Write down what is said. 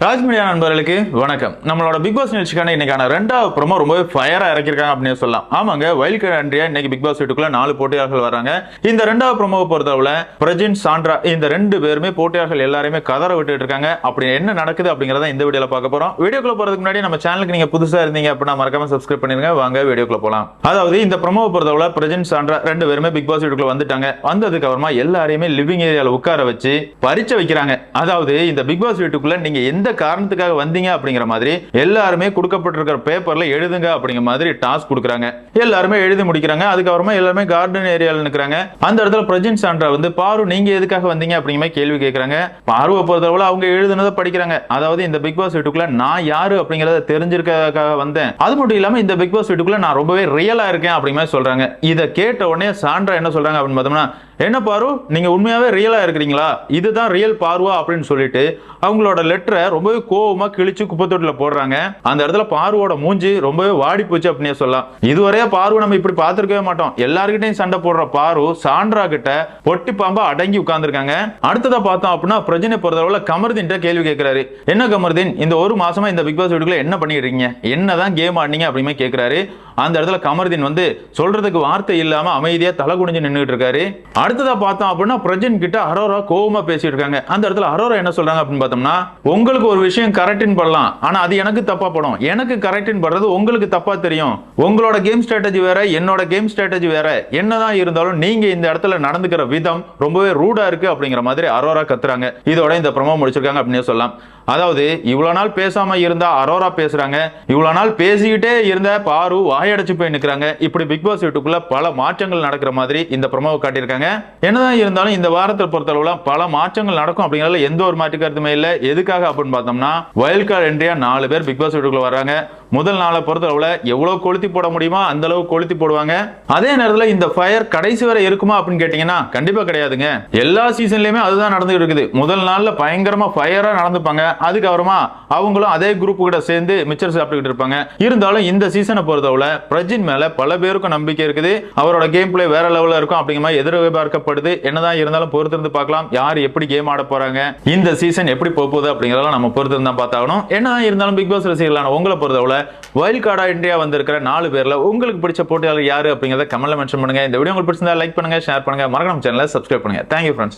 Raj media நண்பர்களுக்கு வணக்கம். நம்மளோட பிக் பாஸ் நிகழ்ச்சிக்கான இன்னைக்கான ரெண்டாவது ப்ரோமோ ரொம்பவே ஃபயரா இறக்கிருக்காங்க அப்படின்னு சொல்லலாம். ஆமாங்க வைல்ட் கார்டு அன்றியா இன்னைக்கு பிக் பாஸ் வீட்டுக்குள்ள நாலு போட்டியாளர்கள் வராங்க. இந்த ரெண்டாவது ப்ரோமோவை பொறுத்தளவுல பிரஜின் சாண்ட்ரா இந்த ரெண்டு பேருமே போட்டியாளர்கள் எல்லாருமே கதற விட்டுட்டு இருக்காங்க. அப்படி என்ன நடக்குது அப்படிங்கறத இந்த வீடியோல பார்க்க போறோம். வீடியோக்குள்ள போறதுக்கு முன்னாடி நம்ம சேனலுக்கு நீங்க புதுசா இருந்தீங்க அப்படின்னா மறக்காம சப்ஸ்கிரைப் பண்ணிருங்க. வாங்க வீடியோக்குள்ள போலாம். அதாவது இந்த ப்ரோமோவை பொறுத்தளவுல பிரஜின் சாண்ட்ரா ரெண்டு பேருமே பிக் பாஸ் வீட்டுக்குள்ள வந்துட்டாங்க. வந்ததுக்கு அப்புறமா எல்லாரையுமே லிவிங் ஏரியாவில் உட்கார வச்சு பறிச்சு வைக்கிறாங்க. அதாவது இந்த பிக் பாஸ் வீட்டுக்குள்ள நீங்க எந்த காரணத்துக்காக வந்தீங்க அப்படிங்கிற மாதிரி எல்லாருமே கொடுக்கப்பட்டிருக்கிற பேப்பர்ல எழுதுங்க அப்படிங்கிற மாதிரி டாஸ்க் கொடுக்குறாங்க. எல்லாருமே எழுதி முடிக்கிறாங்க. அதுக்கப்புறமா எல்லாருமே கார்டன் ஏரியாவில் நிற்கிறாங்க அந்த இடத்துல பிரஜன் சாண்ட்ரா வந்து பாரு நீங்க எதுக்காக வந்தீங்க? அப்படிங்கிற மாதிரி கேள்வி கேட்கறாங்க பார்வை பொறுத்தளவுல அவங்க எழுதுனதை படிக்கிறாங்க. அதாவது இந்த பிக் பாஸ் வீட்டுக்குள்ள நான் யாரு அப்படிங்கறத தெரிஞ்சிருக்கிறதுக்காக வந்தேன். அது மட்டும் இல்லாம இந்த பிக் பாஸ் வீட்டுக்குள்ள நான் ரொம்பவே ரியலா இருக்கேன் அப்படிங்கிற மாதிரி சொல்றாங்க. இதை கேட்ட உடனே சாண்ட்ரா என்ன சொல்றாங்க அப்படின்னு பார்த்தோம்னா என்ன பாரு நீங்க உண்மையாவே ரியலா இருக்கிறீங்களா? இதுதான் ரியல் பார்வா அப்படின்னு சொல்லிட்டு அவங்களோட லெட்டரை ரொம்பவே கோவமா கிழிச்சு குப்பத்தொட்டில போடுறாங்க. அந்த இடத்துல பார்வோட மூஞ்சி ரொம்பவே வாடி போச்சு அப்படின்னு சொல்லலாம். இதுவரையா பார்வை நம்ம இப்படி பார்த்திருக்கவே மாட்டோம். எல்லாருக்கிட்டையும் சண்டை போடுற பாரு சாண்ட்ரா கிட்ட பொட்டி பாம்பா அடங்கி உட்கார்ந்துருக்காங்க. அடுத்ததா பார்த்தோம் அப்படின்னா பிரஜனை பொறுத்தளவுல கமர்தீன் கேள்வி கேட்கிறாரு. என்ன கமர்தீன் இந்த ஒரு மாசமா இந்த பிக் பாஸ் வீட்டுக்குள்ள என்ன பண்ணிடுறீங்க என்னதான் கேம் ஆடினீங்க அப்படின்னு கேட்கிறாரு. அந்த இடத்துல கமர்தீன் வந்து சொல்றதுக்கு வார்த்தை இல்லாம அமைதியா தலை குனிஞ்சு நின்றுட்டு இருக்காரு. அடுத்ததா பார்த்தோம் அப்படின்னா பிரஜன் கிட்ட அரோரா கோவமா பேசிட்டு இருக்காங்க. அந்த இடத்துல அரோரா என்ன சொல்றாங்க அப்படின்னு பார்த்தோம்னா உங்களுக்கு ஒரு விஷயம் கரெக்டின் பண்ணலாம் ஆனா அது எனக்கு தப்பா படும். எனக்கு கரெக்டின் பண்றது உங்களுக்கு தப்பா தெரியும். உங்களோட கேம் ஸ்ட்ராட்டஜி வேற என்னோட கேம் ஸ்ட்ராட்டஜி வேற. என்னதான் இருந்தாலும் நீங்க இந்த இடத்துல நடந்துக்கிற விதம் ரொம்பவே ரூடா இருக்கு அப்படிங்கிற மாதிரி அரோரா கத்துறாங்க. இதோட இந்த ப்ரமோ முடிச்சிருக்காங்க அப்படின்னு சொல்லலாம். அதாவது இவ்வளவு நாள் பேசாம இருந்தா அரோரா பேசுறாங்க. இவ்வளவு நாள் பேசிக்கிட்டே இருந்த பாரு வாயடைச்சு போய் நிக்கிறாங்க. இப்படி பிக் பாஸ் வீட்டுக்குள்ள பல மாற்றங்கள் நடக்கிற மாதிரி இந்த ப்ரமோவை காட்டியிருக்காங்க. என்னதான் இருந்தாலும் இந்த வாரத்தை பொறுத்தளவுல பல மாற்றங்கள் நடக்கும் அப்படிங்கிறதுல எந்த ஒரு மாற்று கருத்துமே இல்லை. எதுக்காக அப்படின்னு பார்த்தோம்னா வைல்ட் கார்டு என்ட்ரியா நாலு பேர் பிக் பாஸ் வீட்டுக்குள்ள வர்றாங்க. முதல் நாளை பொறுத்தளவுல எவ்வளவு கொளுத்தி போட முடியுமோ அந்த அளவு கொளுத்தி போடுவாங்க. அதே நேரத்தில் இந்த ஃபயர் கடைசி வரை இருக்குமா அப்படின்னு கேட்டீங்கன்னா கண்டிப்பா கிடையாதுங்க. எல்லா சீசன்லயுமே அதுதான் நடந்து இருக்குது. முதல் நாள்ல பயங்கரமா ஃபயரா நடந்துப்பாங்க. அதுக்கப்புறமா அவங்களும் அதே குரூப் கூட சேர்ந்து மிச்சர் சாப்பிட்டுக்கிட்டு இருப்பாங்க. இருந்தாலும் இந்த சீசனை பொறுத்தவரை பிரஜின் மேல பல பேருக்கும் நம்பிக்கை இருக்குது. அவரோட கேம் பிளே வேற லெவல்ல இருக்கும் அப்படிங்கிற மாதிரி எதிர்பார்க்கப்படுது. என்னதான் இருந்தாலும் பொறுத்திருந்து பார்க்கலாம். யார் எப்படி கேம் ஆட போறாங்க? இந்த சீசன் எப்படி போகுது அப்படிங்கறதெல்லாம் நம்ம பொறுத்திருந்து பார்த்தாகணும். என்னதான் இருந்தாலும் பிக் பாஸ் ரசிகர்களான உங்களை பொறுத்தவரை வைல்ட் கார்டா இந்தியா வந்திருக்கிற நாலு பேர்ல உங்களுக்கு பிடிச்ச போட்டியாளர் யாரு அப்படிங்கிறத கமெண்ட்டில் மென்ஷன் பண்ணுங்க. இந்த வீடியோ உங்களுக்கு பிடிச்சிருந்தா லைக் பண்ணுங்க ஷேர் பண்ணுங்க. மறக்காம சேனலை சப்ஸ்கிரைப் பண்ணுங்கள் தேங்க்யூ ஃப்ரெண்ட்ஸ்